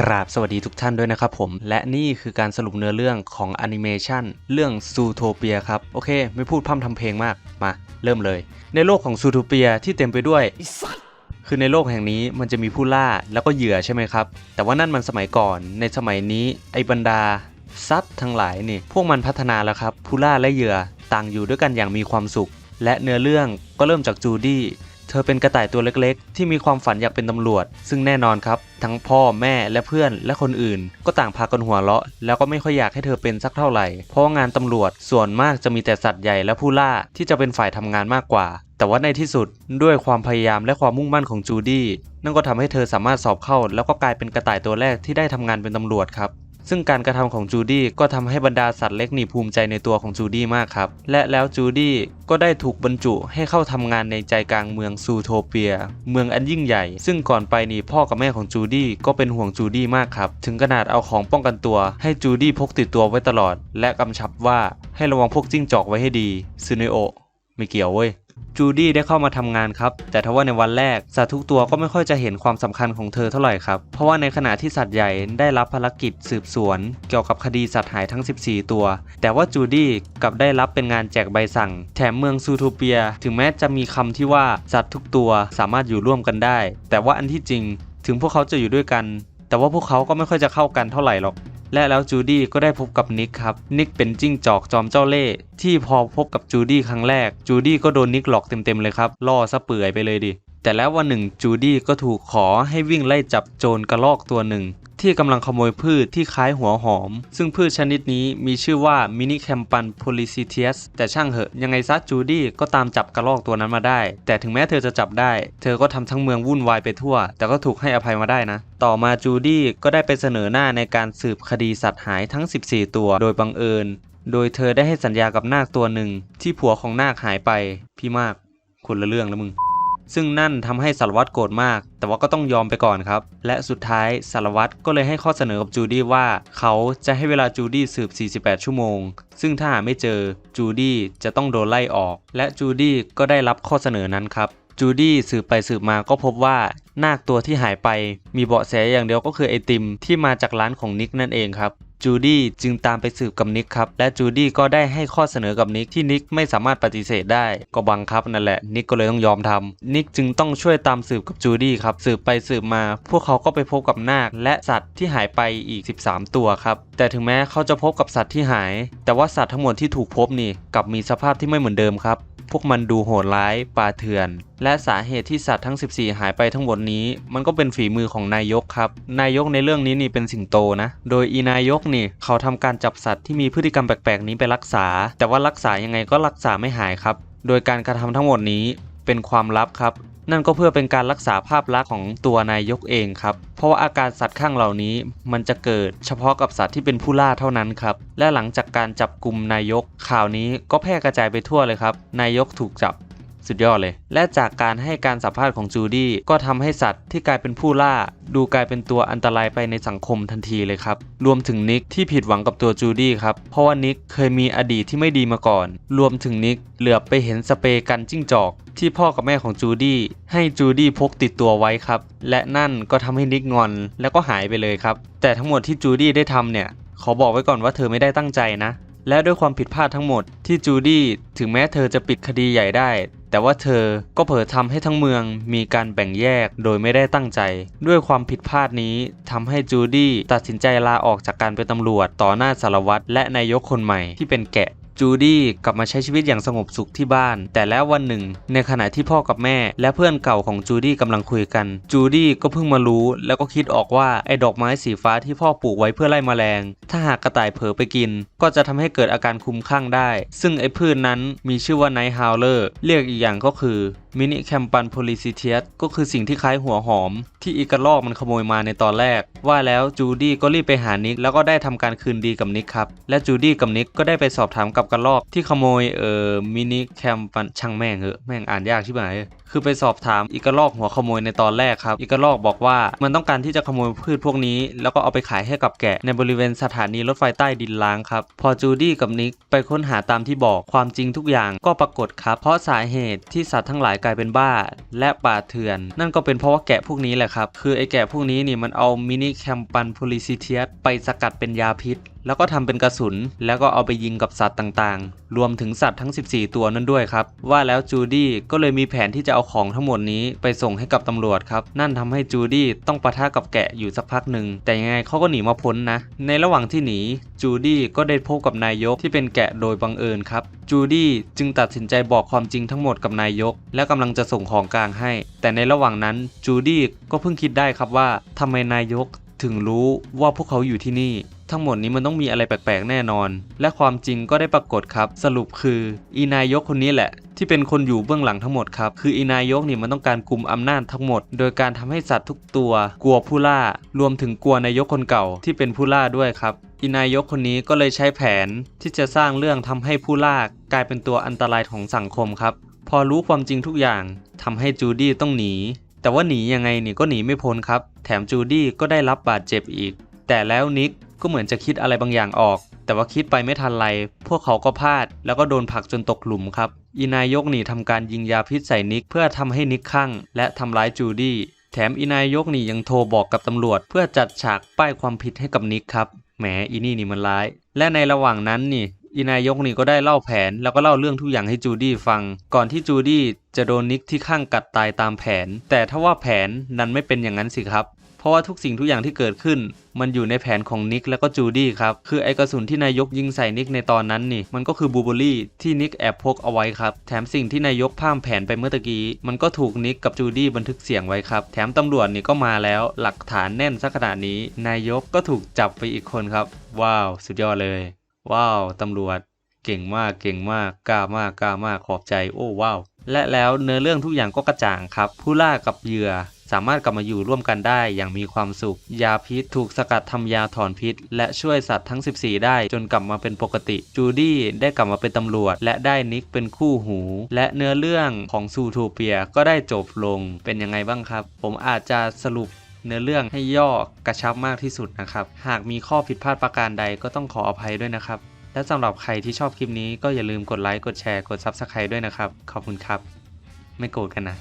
กราบสวัสดีทุกท่านด้วยนะครับผม และนี่คือการสรุปเนื้อเรื่องของแอนิเมชันเรื่องซูโทเปียครับ โอเค ไม่พูดพร่ำทำเพลงมาก มา เริ่มเลย ในโลกของซูโทเปียที่เต็มไปด้วย คือในโลกแห่งนี้มันจะมีผู้ล่าแล้วก็เหยื่อใช่ไหมครับ แต่ว่านั่นมันสมัยก่อนในสมัยนี้ไอ้บรรดาซัดทั้งหลายนี่ พวกมันพัฒนาแล้วครับผู้ล่าและเหยื่อต่างอยู่ด้วยกันอย่างมีความสุข และเนื้อเรื่องก็เริ่มจากจูดี้ เธอเป็นกระต่ายตัวเล็กๆ ที่มีความฝันอยากเป็นตำรวจ ซึ่งแน่นอนครับ ทั้งพ่อแม่และเพื่อนและคนอื่น ก็ต่างพากันหัวเราะ แล้วก็ไม่ค่อยอยากให้เธอเป็นสักเท่าไหร่ เพราะงานตำรวจส่วนมากจะมีแต่สัตว์ใหญ่และผู้ล่าที่จะเป็นฝ่ายทำงานมากกว่า แต่ว่าในที่สุดด้วยความพยายามและความมุ่งมั่นของจูดี้นั่นก็ทำให้เธอสามารถสอบเข้า แล้วก็กลายเป็นกระต่ายตัวแรกที่ได้ทำงานเป็นตำรวจครับ ซึ่งการกระทำของจูดี้ก็ทำให้บรรดาสัตว์เล็กนี่ภูมิใจในตัวของจูดี้มากครับ และแล้วจูดี้ก็ได้ถูกบรรจุให้เข้าทำงานในใจกลางเมืองซูโทเปีย เมืองอันยิ่งใหญ่ ซึ่งก่อนไปนี่พ่อกับแม่ของจูดี้ก็เป็นห่วงจูดี้มากครับ ถึงขนาดเอาของป้องกันตัวให้จูดี้พกติดตัวไว้ตลอด และกำชับว่าให้ระวังพวกจิ้งจอกไว้ให้ดีซูเนโอไม่เกี่ยวเว้ย จูดี้ได้เข้ามาทำงานครับ แต่ทว่าในวันแรก สัตว์ทุกตัวก็ไม่ค่อยจะเห็นความสำคัญของเธอเท่าไหร่ครับ เพราะว่าในขณะที่สัตว์ใหญ่ได้รับภารกิจสืบสวน เกี่ยวกับคดีสัตว์หายทั้ง 14 ตัว แต่ว่าจูดี้กลับได้รับเป็นงานแจกใบสั่ง แถมเมืองซูโทเปีย ถึงแม้จะมีคำที่ว่าสัตว์ทุกตัวสามารถอยู่ร่วมกันได้ แต่ว่าอันที่จริง ถึงพวกเขาจะอยู่ด้วยกัน แต่ว่าพวกเขาก็ไม่ค่อยจะเข้ากันเท่าไหร่หรอก และแล้วจูดี้ก็ได้พบกับนิกครับ นิกเป็นจิ้งจอกจอมเจ้าเล่ห์ที่พอพบกับจูดี้ครั้งแรก จูดี้ก็โดนนิกหลอกเต็มๆเลยครับล่อซะเปื่อยไปเลยดิ แต่แล้ววันหนึ่งจูดี้ก็ถูกขอให้วิ่งไล่จับโจรกระรอกตัวหนึ่ง ที่กำลังขโมยพืชที่คล้ายหัวหอม ซึ่งพืชชนิดนี้มีชื่อว่ามินิแคมปันโพลิซิเทียสแต่ช่างเหอะ ยังไงซะจูดี้ก็ตามจับกระรอกตัวนั้นมาได้ แต่ถึงแม้เธอจะจับได้ เธอก็ทำทั้งเมืองวุ่นวายไปทั่ว แต่ก็ถูกให้อภัยมาได้นะ ต่อมาจูดี้ก็ได้ไปเสนอหน้าในการสืบคดีสัตว์หายทั้ง 14 ตัวโดยบังเอิญ โดยเธอได้ให้สัญญากับนาคตัวหนึ่งที่ผัวของนาคหายไปพี่มากคนละเรื่องแล้วมึง ซึ่งนั่นทำให้สารวัตรโกรธมาก แต่ว่าก็ต้องยอมไปก่อนครับ และสุดท้ายสารวัตรก็เลยให้ข้อเสนอกับจูดี้ว่า เขาจะให้เวลาจูดี้สืบ 48 ชั่วโมง ซึ่งถ้าหาไม่เจอจูดี้จะต้องโดนไล่ออก และจูดี้ก็ได้รับข้อเสนอนั้นครับจูดี้สืบไปสืบมาก็พบว่า นาคตัวที่หายไปมีเบาะแสอย่างเดียวก็คือไอติมที่มาจากร้านของนิกนั่นเองครับจูดี้จึงตามไปสืบกับนิกครับ และจูดี้ก็ได้ให้ข้อเสนอกับนิกที่นิกไม่สามารถปฏิเสธได้ ก็บังคับนั่นแหละ นิกก็เลยต้องยอมทำนิกจึงต้องช่วยตามสืบกับจูดี้ครับ สืบไปสืบมา พวกเขาก็ไปพบกับนาค และสัตว์ที่หายไปอีก 13 ตัวครับ แต่ถึงแม้เขาจะพบกับสัตว์ที่หาย แต่ว่าสัตว์ทั้งหมดที่ถูกพบนี่กลับมีสภาพที่ไม่เหมือนเดิมครับ พวกมันดูโหดร้ายป่าเถื่อน และสาเหตุที่สัตว์ทั้ง 14 หายไปทั้งหมดนี้ มันก็เป็นฝีมือของนายกครับ นายกในเรื่องนี้นี่เป็นสิงโตนะ โดยอีนายกนี่เขาทำการจับสัตว์ที่มีพฤติกรรมแปลกๆ นี้ไปรักษา แต่ว่ารักษายังไงก็รักษาไม่หายครับ โดยการกระทำทั้งหมดนี้เป็นความลับครับ นั่นก็เพื่อเป็นการรักษาภาพลักษณ์ของตัวนายกเองครับ เพราะว่าอาการสัตว์ข้างเหล่านี้ มันจะเกิดเฉพาะกับสัตว์ที่เป็นผู้ล่าเท่านั้นครับ และหลังจากการจับกลุ่มนายกข่าวนี้ก็แพร่กระจายไปทั่วเลยครับ นายกถูกจับ สุดยอดเลย และจากการให้การสัมภาษณ์ของจูดี้ก็ทำให้สัตว์ที่กลายเป็นผู้ล่า ดูกลายเป็นตัวอันตรายไปในสังคมทันทีเลยครับ รวมถึงนิกที่ผิดหวังกับตัวจูดี้ครับ เพราะว่านิกเคยมีอดีตที่ไม่ดีมาก่อน รวมถึงนิกเหลือบไปเห็นสเปรย์กันจิ้งจอกที่พ่อกับแม่ของจูดี้ให้จูดี้พกติดตัวไว้ครับ และนั่นก็ทำให้นิกงอนแล้วก็หายไปเลยครับ แต่ทั้งหมดที่จูดี้ได้ทำเนี่ยขอบอกไว้ก่อนว่าเธอไม่ได้ตั้งใจนะ และด้วยความผิดพลาดทั้งหมดที่จูดี้ถึงแม้เธอจะปิดคดีใหญ่ได้ แต่ว่าเธอก็เผลอทำให้ทั้งเมืองมีการแบ่งแยกโดยไม่ได้ตั้งใจ ด้วยความผิดพลาดนี้ทำให้จูดี้ตัดสินใจลาออกจากการเป็นตำรวจต่อหน้าสารวัตรและนายกคนใหม่ที่เป็นแกะ จูดี้กลับมาใช้ชีวิตอย่างสงบสุขที่บ้าน แต่แล้ววันหนึ่ง ในขณะที่พ่อกับแม่ และเพื่อนเก่าของจูดี้กำลังคุยกัน จูดี้ก็เพิ่งมารู้ แล้วก็คิดออกว่าไอ้ดอกไม้สีฟ้าที่พ่อปลูกไว้เพื่อไล่แมลง ถ้าหากกระต่ายเผลอไปกิน ก็จะทำให้เกิดอาการคุ้มข้างได้ ซึ่งไอ้พืชนั้นมีชื่อว่าไนท์ฮาวเลอร์เรียกอีกอย่างก็คือ มินิแคมปันโพลิซิเทียสก็คือสิ่งที่คล้ายหัวหอม ที่อีกระลอกมันขโมยมาในตอนแรก ว่าแล้วจูดี้ก็รีบไปหานิกแล้วก็ได้ทำการคืนดีกับนิกครับ และจูดี้กับนิกก็ได้ไปสอบถามกับกระลอกที่ขโมยเอ่อมินิแคมปันช่างแม่งเหอะแม่งอ่านยากใชิบหายคือไปสอบถามอีกระลอกหัวขโมยในตอนแรกครับ อีกระลอกบอกว่ามันต้องการที่จะขโมยพืชพวกนี้ แล้วก็เอาไปขายให้กับแกะในบริเวณสถานีรถไฟใต้ดินล้างครับ พอจูดี้กับนิกไปค้นหาตามที่บอกความจริงทุกอย่างก็ปรากฏครับ เพราะสาเหตุที่สัตว์ทั้งหลายกลายเป็นบ้าและป่าเถื่อน นั่นก็เป็นเพราะว่าแกะพวกนี้แหละครับ คือไอแกะพวกนี้นี่มันเอามินิแคมปันโพลิซิเทียสไปสกัดเป็นยาพิษ แล้วก็ทำเป็นกระสุน แล้วก็เอาไปยิงกับสัตว์ต่างๆ รวมถึงสัตว์ทั้ง 14 ตัวนั่นด้วยครับ ว่าแล้วจูดี้ก็เลยมีแผนที่จะเอาของทั้งหมดนี้ไปส่งให้กับตำรวจครับ นั่นทำให้จูดี้ต้องปะทะกับแกะอยู่สักพักหนึ่ง แต่ยังไงเขาก็หนีมาพ้นนะ ในระหว่างที่หนี จูดี้ก็ได้พบกับนายกที่เป็นแกะโดยบังเอิญครับ จูดี้จึงตัดสินใจบอกความจริงทั้งหมดกับนายก และกำลังจะส่งของกลางให้ แต่ในระหว่างนั้นจูดี้ก็เพิ่งคิดได้ครับว่าทำไมนายกถึงรู้ว่าพวกเขาอยู่ที่นี่ ทั้งหมดนี้มันต้องมีอะไรแปลกๆแน่นอน และความจริงก็ได้ปรากฏครับ สรุปคืออีนายกคนนี้แหละที่เป็นคนอยู่เบื้องหลังทั้งหมดครับ คืออีนายกนี่มันต้องการกลุ่มอำนาจทั้งหมด โดยการทำให้สัตว์ทุกตัว กลัวผู้ล่า รวมถึงกลัวนายกคนเก่าที่เป็นผู้ล่าด้วยครับ อีนายกคนนี้ก็เลยใช้แผนที่จะสร้างเรื่องทำให้ผู้ล่ากลายเป็นตัวอันตรายของสังคมครับ พอรู้ความจริงทุกอย่างทำให้จูดี้ต้องหนี แต่ว่าหนียังไงนี่ก็หนีไม่พ้นครับ แถมจูดี้ก็ได้รับบาดเจ็บอีก แต่แล้วนิก ก็เหมือนจะคิดอะไรบางอย่างออก แต่ว่าคิดไปไม่ทันไร พวกเขาก็พลาด แล้วก็โดนผลักจนตกหลุมครับ อีนายกหนี่ทำการยิงยาพิษใส่นิกเพื่อทำให้นิกคลั่งและทำร้ายจูดี้แถมอีนายกนี่ยังโทรบอกกับตำรวจ เพื่อจัดฉากป้ายความผิดให้กับนิกครับแหมอีนี่นี่มันร้าย และในระหว่างนั้นนี่อีนายกนี่ก็ได้เล่าแผนแล้วก็เล่าเรื่องทุกอย่างให้จูดี้ฟัง ก่อนที่จูดี้จะโดนนิกที่ข้างกัดตายตามแผน แต่ถ้าว่าแผนนั้นไม่เป็นอย่างนั้นสิครับ ราะว่าทุกสิ่งทุกอย่างที่เกิดขึ้น มันอยู่ในแผนของนิกแล้วก็จูดี้ครับ คือไอกระสุนที่นายกยิงใส่นิกในตอนนั้นนี่ มันก็คือบูเบอรี่ที่นิกแอบพกเอาไว้ครับ แถมสิ่งที่นายกพามแผนไปเมื่อตะกี้ มันก็ถูกนิกกับจูดี้บันทึกเสียงไว้ครับ แถมตำรวจนี่ก็มาแล้ว หลักฐานแน่นสักขนาดนี้ นายกก็ถูกจับไปอีกคนครับ ว้าว สุดยอดเลย ว้าวตำรวจ เก่งมาก เก่งมาก กล้ามาก กล้ามาก ขอบใจ โอ้ว้าว และแล้วเนื้อเรื่องทุกอย่างก็กระจ่างครับ ผู้ล่ากับเหยื่อ สามารถกลับมาอยู่ร่วมกันได้อย่างมีความสุข ยาพิษถูกสกัดทำยาถอนพิษ และช่วยสัตว์ทั้ง 14 ได้จนกลับมาเป็นปกติ จูดี้ได้กลับมาเป็นตำรวจ และได้นิกเป็นคู่หู และเนื้อเรื่องของซูโทเปียก็ได้จบลงเป็นยังไงบ้างครับ ผมอาจจะสรุปเนื้อเรื่องให้ย่อกระชับมากที่สุดนะครับ หากมีข้อผิดพลาดประการใดก็ต้องขออภัยด้วยนะครับ และสำหรับใครที่ชอบคลิปนี้ก็อย่าลืมกดไลค์ กดแชร์ กด Subscribe ด้วยนะครับ ขอบคุณครับ ไม่โกรธกันนะ